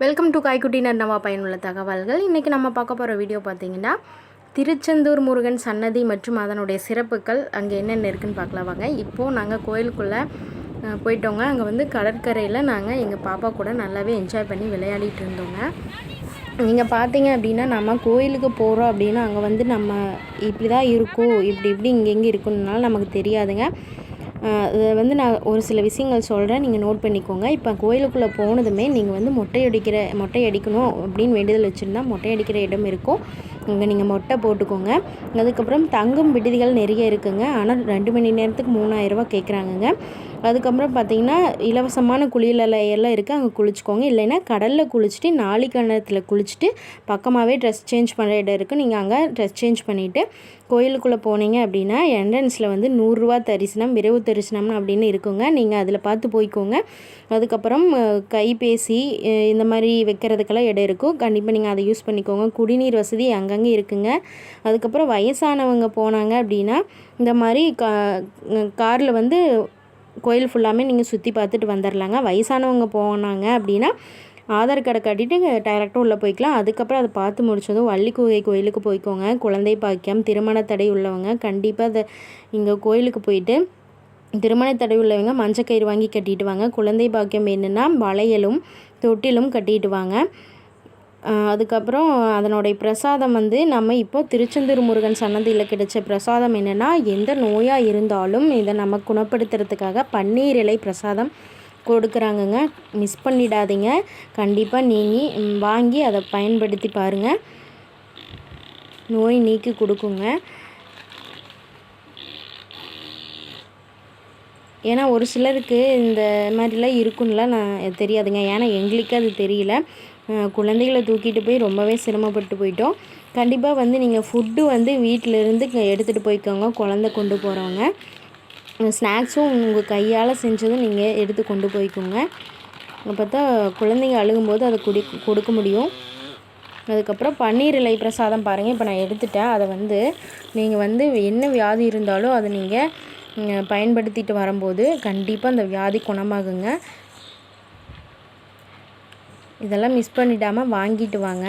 Welcome to காய்க்குட்டினர் நம்ம பயனுள்ள தகவல்கள் இன்றைக்கி நம்ம பார்க்க போகிற வீடியோ பார்த்தீங்கன்னா திருச்செந்தூர் முருகன் சன்னதி மற்றும் அதனுடைய சிறப்புகள் அங்கே என்னென்ன இருக்குன்னு பார்க்கலாம் வாங்க இப்போது நாங்கள் கோயிலுக்குள்ளே போயிட்டோங்க அங்கே வந்து கடற்கரையில் நாங்கள் எங்கள் பாப்பா கூட நல்லாவே என்ஜாய் பண்ணி விளையாடிட்டு இருந்தோங்க நீங்கள் பார்த்தீங்க அப்படின்னா நம்ம கோயிலுக்கு போகிறோம் அப்படின்னா அங்கே வந்து நம்ம இப்படி தான் இருக்கும் இப்படி இப்படி இங்கே எங்கே இருக்குன்னால நமக்கு தெரியாதுங்க. இதை வந்து நான் ஒரு சில விஷயங்கள் சொல்கிறேன் நீங்கள் நோட் பண்ணிக்கோங்க. இப்போ கோயிலுக்குள்ளே போனதுமே நீங்கள் வந்து மொட்டை அடிக்கிற மொட்டை அடிக்கணும் அப்படின்னு வேண்டுதல் வச்சுருந்தா மொட்டை அடிக்கிற இடம் இருக்கும். அங்கே நீங்கள் மொட்டை போட்டுக்கோங்க. அதுக்கப்புறம் தங்கும் விடுதிகள் நிறைய இருக்குங்க. ஆனால் ரெண்டு மணி நேரத்துக்கு மூணாயிரரூபா கேட்குறாங்கங்க. அதுக்கப்புறம் பார்த்தீங்கன்னா இலவசமான குளியலையெல்லாம் இருக்குது அங்கே குளிச்சுக்கோங்க. இல்லைன்னா கடலில் குளிச்சுட்டு நாளிக்கணத்தில் குளிச்சுட்டு பக்கமாகவே ட்ரெஸ் சேஞ்ச் பண்ணுற இடம் இருக்குது நீங்கள் அங்கே ட்ரெஸ் சேஞ்ச் பண்ணிவிட்டு கோயிலுக்குள்ளே போனீங்க அப்படின்னா என்ட்ரன்ஸில் வந்து நூறுரூவா தரிசனம் விரைவு தரிசனம்னு அப்படின்னு இருக்குங்க. நீங்கள் அதில் பார்த்து போய்க்கோங்க. அதுக்கப்புறம் கைபேசி இந்த மாதிரி வைக்கிறதுக்கெல்லாம் இடம் இருக்கும். கண்டிப்பாக நீங்கள் அதை யூஸ் பண்ணிக்கோங்க. குடிநீர் வசதி அங்கே அங்கங்கே இருக்குங்க. அதுக்கப்புறம் வயசானவங்க போனாங்க அப்படின்னா இந்த மாதிரி கா காரில் வந்து கோயில் ஃபுல்லாமே நீங்கள் சுற்றி பார்த்துட்டு வந்துடலாங்க வயசானவங்க போனாங்க அப்படின்னா ஆதார் கார்டை கட்டிட்டு டைரெக்டாக உள்ளே போய்க்கலாம். அதுக்கப்புறம் அதை பார்த்து முடிச்சதும் வள்ளிக்குகை கோயிலுக்கு போய்க்கோங்க. குழந்தை பாக்கியம் திருமண தடை உள்ளவங்க கண்டிப்பாக அதை இங்கே கோயிலுக்கு போயிட்டு திருமண தடை உள்ளவங்க மஞ்சக்கயிறு வாங்கி கட்டிட்டு வாங்க. குழந்தை பாக்கியம் என்னென்னா வளையலும் தொட்டிலும் கட்டிட்டு வாங்க. அதுக்கப்புறம் அதனுடைய பிரசாதம் வந்து நம்ம இப்போ திருச்செந்தூர் முருகன் சன்னதியில் கிடைச்ச பிரசாதம் என்னென்னா எந்த நோயாக இருந்தாலும் இதை நம்ம குணப்படுத்துறதுக்காக பன்னீர் இலை பிரசாதம் கொடுக்குறாங்கங்க. மிஸ் பண்ணிடாதீங்க. கண்டிப்பாக நீங்கள் வாங்கி அதை பயன்படுத்தி பாருங்கள் நோய் நீக்கி கொடுக்குங்க. ஏன்னா ஒரு சிலருக்கு இந்த மாதிரிலாம் இருக்குன்னுலாம் நான் தெரியாதுங்க. ஏன்னா எங்களுக்கு அது தெரியல. குழந்தைகளை தூக்கிட்டு போய் ரொம்பவே சிரமப்பட்டு போயிட்டோம். கண்டிப்பாக வந்து நீங்கள் ஃபுட்டு வந்து வீட்டிலேருந்து எடுத்துகிட்டு போய்க்கோங்க. குழந்தை கொண்டு போகிறவங்க ஸ்நாக்ஸும் உங்கள் கையால் செஞ்சதும் நீங்கள் எடுத்து கொண்டு போய்க்கோங்க. பார்த்தா குழந்தைங்க அழுகும்போது அதை குடி கொடுக்க முடியும். அதுக்கப்புறம் பன்னீர் இலை பிரசாதம் பாருங்கள் இப்போ நான் எடுத்துட்டேன். அதை வந்து நீங்கள் வந்து என்ன வியாதி இருந்தாலும் அதை நீங்கள் பயன்படுத்திட்டு வரும்போது கண்டிப்பாக அந்த வியாதி குணமாகுங்க. இதெல்லாம் மிஸ் பண்ணிடாமல் வாங்கிட்டு வாங்க.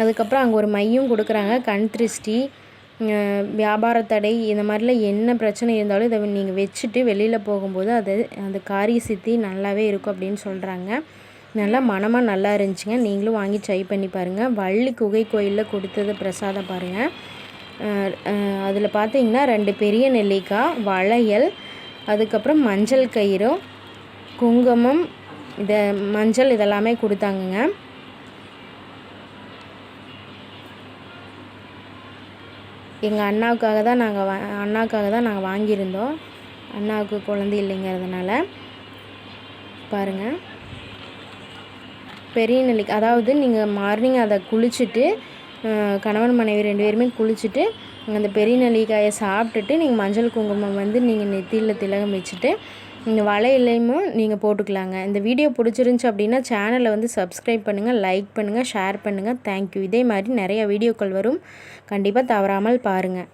அதுக்கப்புறம் அங்கே ஒரு மையம் கொடுக்குறாங்க கண் திருஷ்டி வியாபார தடை இந்த மாதிரிலாம் என்ன பிரச்சனை இருந்தாலும் இதை நீங்கள் வச்சுட்டு வெளியில் போகும்போது அது அந்த காரிய சித்தி நல்லாவே இருக்கும் அப்படின்னு சொல்கிறாங்க நல்லா மனமாக நல்லா இருந்துச்சுங்க. நீங்களும் வாங்கி ட்ரை பண்ணி பாருங்கள் வள்ளி குகை கோயிலில் கொடுத்தது பிரசாதம் பாருங்கள் அதில் பார்த்தீங்கன்னா ரெண்டு பெரிய நெல்லிக்காய் வளையல் அதுக்கப்புறம் மஞ்சள் கயிறு குங்குமம் இதை மஞ்சள் இதெல்லாமே கொடுத்தாங்கங்க. எங்கள் அண்ணாவுக்காக தான் நாங்கள் வா அண்ணாவுக்காக தான் நாங்கள் வாங்கியிருந்தோம். அண்ணாவுக்கு குழந்தை இல்லைங்கிறதுனால. பாருங்கள் பெரிய நெல்லிக்காய் அதாவது நீங்கள் மார்னிங் அதை குளிச்சுட்டு கணவன் மனைவி ரெண்டு பேருமே குளிச்சுட்டு அந்த பெரிய நெல்லிக்காயை சாப்பிட்டுட்டு நீங்கள் மஞ்சள் குங்குமம் வந்து நீங்கள் நெத்தியில் திலகம் வச்சுட்டு இந்த வளையலையும் நீங்கள் போட்டுக்கலாங்க. இந்த வீடியோ பிடிச்சிருந்துச்சி அப்படின்னா சேனலை வந்து சப்ஸ்கிரைப் பண்ணுங்கள் லைக் பண்ணுங்கள் ஷேர் பண்ணுங்கள் தேங்க்யூ இதே மாதிரி நிறைய வீடியோக்கள் வரும். கண்டிப்பாக தவறாமல் பாருங்கள்